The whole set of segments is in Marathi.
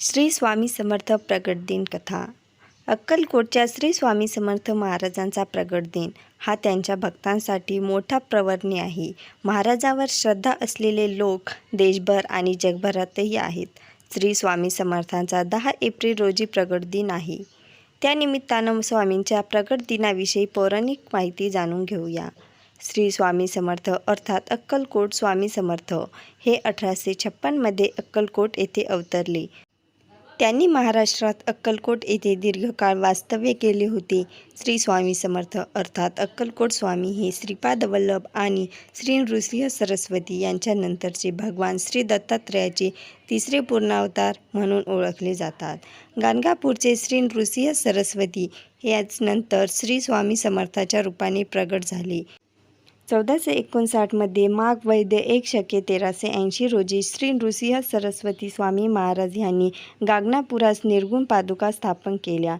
श्री स्वामी समर्थ प्रगट दिन कथा. अक्कलकोटच्या श्री स्वामी समर्थ महाराजांचा प्रगट दिन हा त्यांच्या भक्तांसाठी मोठा प्रवर्णी आहे. महाराजावर श्रद्धा असलेले लोक देशभर आणि जगभरातही आहेत. श्री स्वामी समर्थांचा दहा एप्रिल रोजी प्रगट दिन आहे. त्यानिमित्तानं स्वामींच्या प्रगट दिनाविषयी पौराणिक माहिती जाणून घेऊया. श्री स्वामी समर्थ अर्थात अक्कलकोट स्वामी समर्थ हे अठराशे छप्पनमध्ये अक्कलकोट येथे अवतरले. त्यांनी महाराष्ट्रात अक्कलकोट येथे दीर्घकाळ वास्तव्य केले होते. श्री स्वामी समर्थ अर्थात अक्कलकोट स्वामी हे श्रीपाद वल्लभ आणि श्री नृसिंह सरस्वती यांच्यानंतरचे भगवान श्री दत्तात्रयाचे तिसरे पूर्णावतार म्हणून ओळखले जातात. गाणगापूरचे श्री नृसिंह सरस्वती याच नंतर श्री स्वामी समर्थाच्या रूपाने प्रगट झाले. चौदाशे एकोणसाठमध्ये माघ वैद्य एक शके तेराशे ऐंशी रोजी श्री नृसिंह सरस्वती स्वामी महाराज यांनी गागनापुरास निर्गुण पादुका स्थापन केल्या.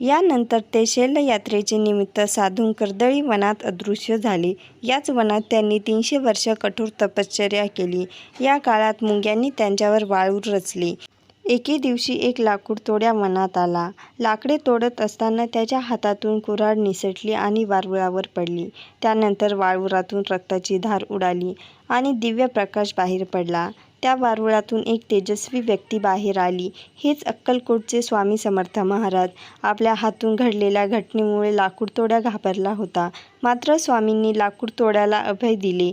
यानंतर ते शैलयात्रेचे निमित्त साधून कर्दळी वनात अदृश्य झाले. याच वनात त्यांनी तीनशे वर्ष कठोर तपश्चर्या केली. या काळात मुंग्यांनी त्यांच्यावर वाळूर रचली. एके दिवशी एक लाकूड तोड्या मनात आला. लाकडे तोडत असताना त्याच्या हातातून कुऱ्हाड निसटली आणि वारुळावर पडली. त्यानंतर वाळवुरातून रक्ताची धार उडाली आणि दिव्य प्रकाश बाहेर पडला. त्या वारुळातून एक तेजस्वी व्यक्ती बाहेर आली. हेच अक्कलकोटचे स्वामी समर्थ महाराज. आपल्या हातून घडलेल्या घटनेमुळे लाकूड तोड्या घाबरला होता. मात्र स्वामींनी लाकूड तोड्याला अभय दिले.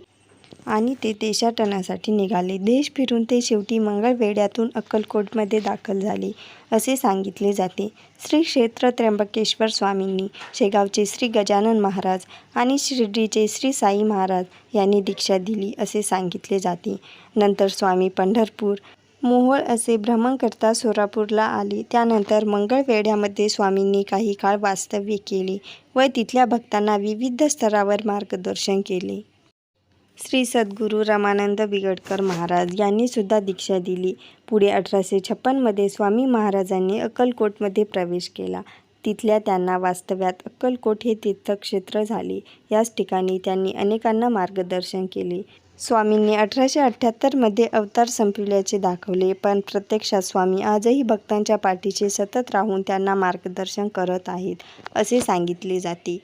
आणि ते देशाटनासाठी निघाले. देश फिरून ते शेवटी मंगळवेढ्यातून अक्कलकोटमध्ये दाखल झाले असे सांगितले जाते. श्री क्षेत्र त्र्यंबकेश्वर स्वामींनी शेगावचे श्री गजानन महाराज आणि शिर्डीचे श्री साई महाराज यांनी दीक्षा दिली असे सांगितले जाते. नंतर स्वामी पंढरपूर मोहोळ असे भ्रमण करता सोलापूरला आले. त्यानंतर मंगळवेढ्यामध्ये स्वामींनी काही काळ वास्तव्य केले व तिथल्या भक्तांना विविध स्तरावर मार्गदर्शन केले. श्री सद्गुरू रमानंद बिगडकर महाराज यांनी सुद्धा दीक्षा दिली. पुढे अठराशे छप्पनमध्ये स्वामी महाराजांनी अक्कलकोटमध्ये प्रवेश केला. तिथल्या त्यांना वास्तव्यात अक्कलकोट हे तीर्थक्षेत्र झाले. याच ठिकाणी त्यांनी अनेकांना मार्गदर्शन केले. स्वामींनी अठराशे अठ्ठ्याहत्तरमध्ये अवतार संपविल्याचे दाखवले पण प्रत्यक्षात स्वामी आजही भक्तांच्या पाठीचे सतत राहून त्यांना मार्गदर्शन करत आहेत असे सांगितले जाते.